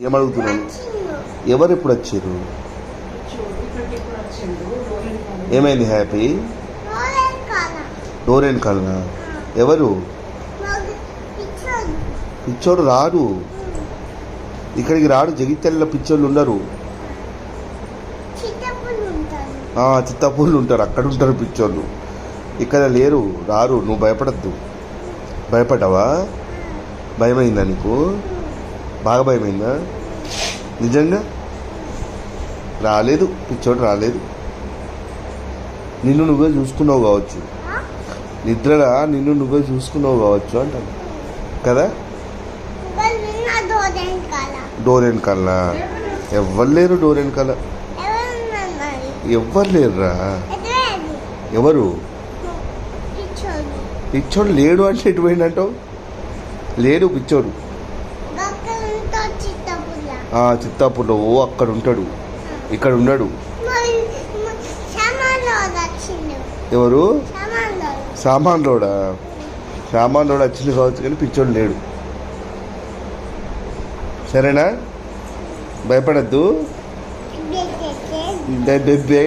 ఏమడుగుతున్నాను? ఎవరు ఎప్పుడు వచ్చారు ఏమైంది హ్యాపీ? డోరేన్ కల్నా? ఎవరు? పిచ్చోడు రాడు. ఇక్కడికి రాడు జగిత్యాల పిచ్చోళ్ళు ఉండరు. చిట్టపులు ఉంటారు చిత్తపూర్లు ఉంటారు అక్కడ ఉంటారు పిచ్చోళ్ళు. ఇక్కడ లేరు రారు నువ్వు భయపడద్దు. భయపడ్డావా? భయమైందా నీకు? బాగా భయమైందా? నిజంగా? రాలేదు పిచ్చోడు రాలేదు. నిన్ను నువ్వే చూసుకున్నావు కావచ్చు. నిద్రలా నిన్ను నువ్వే చూసుకున్నావు కావచ్చు అంటాను. కదా? డోర్ వెనకాల ఎవ్వరు లేరు డోర్ వెనకాల ఎవ్వరు లేరురా? ఎవరు? పిచ్చోడు. లేడు అంటే ఎటు పోయిందంటావు లేడు పిచ్చోడు. చిత్తాపూర్లో ఓ అక్కడ ఉంటాడు. ఇక్కడ ఉన్నాడు. ఎవరు? సామాన్ రోడా సామాన్ రోడ్ వచ్చింది కావచ్చు కానీ పిచ్చోడు లేడు. సరేనా? భయపడద్దు. బెబ్బే